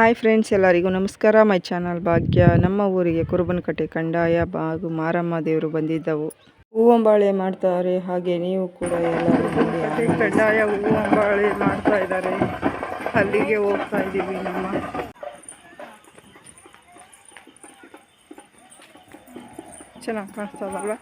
Hi friends ಎಲ್ಲರಿಗೂ ನಮಸ್ಕಾರ. My channel ಭಾಗ್ಯ. ನಮ್ಮ ಊರಿಗೆ ಕುರುಬನಕಟ್ಟೆ ಕಂಡಾಯ ಬಾಗು ಮಾರಮ್ಮ ದೇವರು ಬಂದಿದ್ದವು. ಹೂವಂಬಾಳೆ ಮಾಡ್ತಾರೆ. ಹಾಗೆ ನೀವು ಕೂಡ ಎಲ್ಲ ಕಡ್ಡಾಯ ಹೂವಂಬಾಳೆ ಮಾಡ್ತಾ ಇದ್ದಾರೆ. ಅಲ್ಲಿಗೆ ಹೋಗ್ತಾ ಇದ್ದೀವಿ ನಮ್ಮ. ಚೆನ್ನಾಗಿ ಕಾಣಿಸ್ತದಲ್ಲ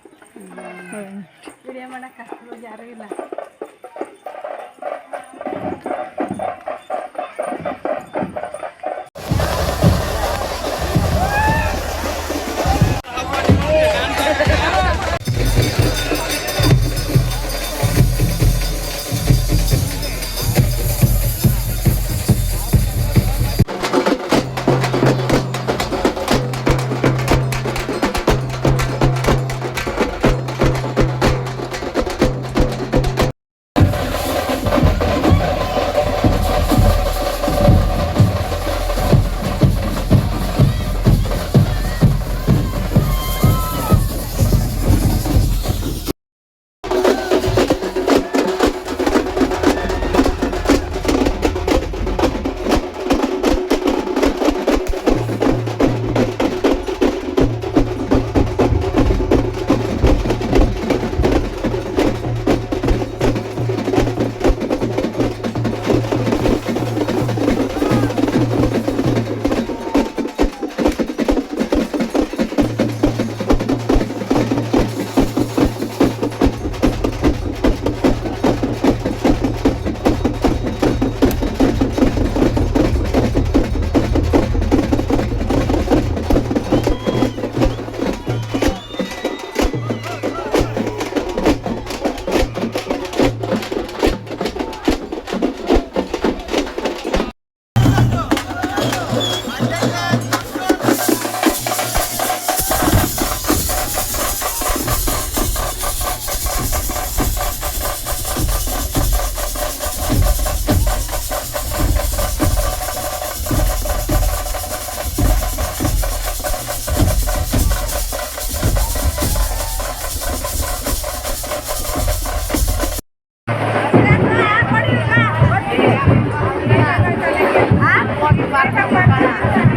Yeah.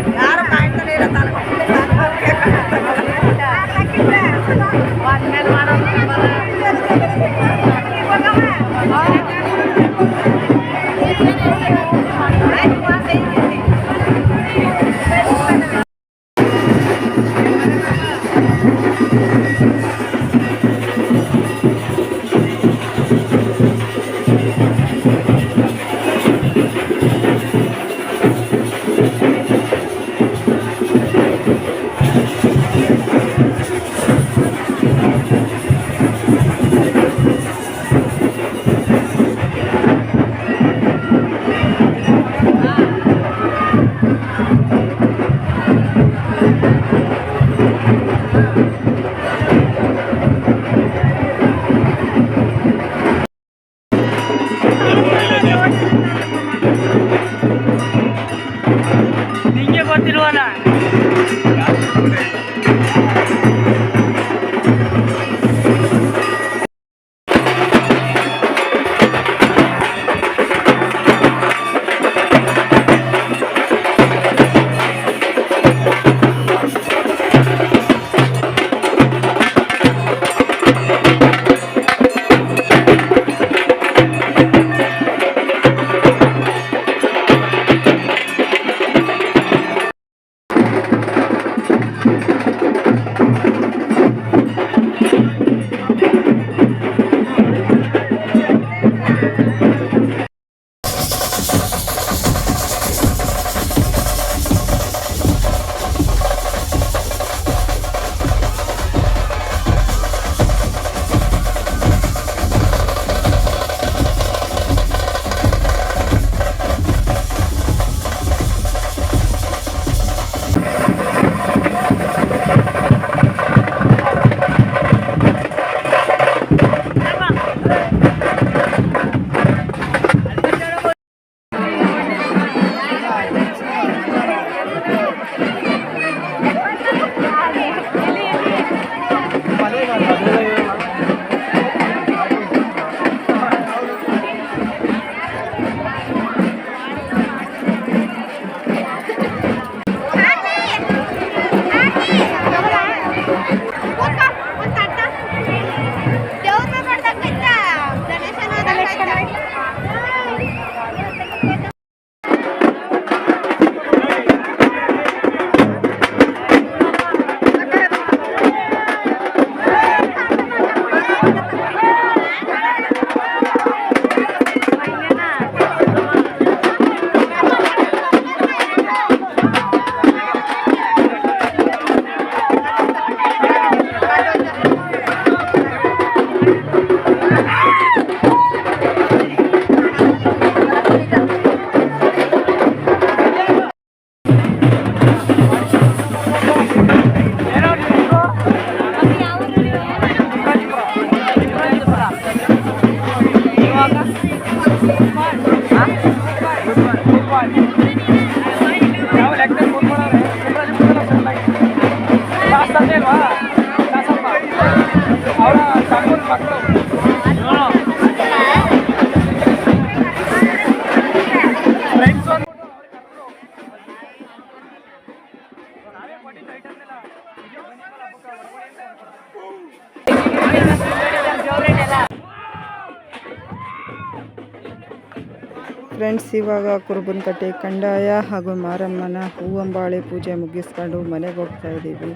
ಫ್ರೆಂಡ್ಸ್, ಇವಾಗ ಕುರುಬನಕಟ್ಟೆ ಕಂಡಾಯ ಹಾಗೂ ಮಾರಮ್ಮನ ಹೂವಂಬಾಳೆ ಪೂಜೆ ಮುಗಿಸ್ಕೊಂಡು ಮನೆಗೆ ಹೋಗ್ತಾ ಇದ್ದೀವಿ.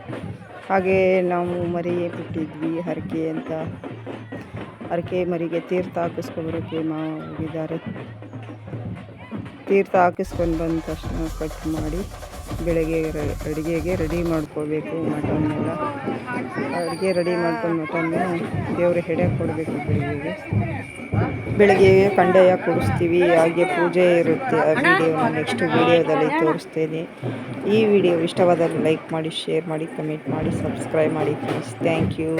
ಹಾಗೆ ನಾವು ಮರಿ ಬಿಟ್ಟಿದ್ವಿ, ಹರಕೆ ಅಂತ. ಹರಕೆ ಮರಿಗೆ ತೀರ್ಥ ಹಾಕಿಸ್ಕೊಬರೋಕ್ಕೆ ಹೋಗಿದ್ದಾರೆ. ತೀರ್ಥ ಹಾಕಿಸ್ಕೊಂಡು ಬಂದ ತಕ್ಷಣ ಕಟ್ ಮಾಡಿ ಬೆಳಗ್ಗೆ ಅಡುಗೆಗೆ ರೆಡಿ ಮಾಡ್ಕೋಬೇಕು ಮಟನ್ನೆಲ್ಲ. ಅಡುಗೆ ರೆಡಿ ಮಾಡ್ಕೊಂಡು ಮಟನ್ ದೇವ್ರ ಹೆಡೆ ಕೊಡಬೇಕು ಬೆಳಗ್ಗೆಗೆ. ಬೆಳಗ್ಗೆ ಕಂಡಾಯ ಕೊಡಿಸ್ತೀವಿ ಹಾಗೆ ಪೂಜೆ ಇರುತ್ತೆ ಆ ವಿಡಿಯೋನ ನೆಕ್ಸ್ಟ್ ವಿಡಿಯೋದಲ್ಲಿ ತೋರಿಸ್ತೇನೆ. ಈ ವಿಡಿಯೋ ಇಷ್ಟವಾದಲ್ಲಿ ಲೈಕ್ ಮಾಡಿ ಶೇರ್ ಮಾಡಿ ಕಮೆಂಟ್ ಮಾಡಿ ಸಬ್ಸ್ಕ್ರೈಬ್ ಮಾಡಿ ಫ್ರೆಂಡ್ಸ್ ಥ್ಯಾಂಕ್ ಯು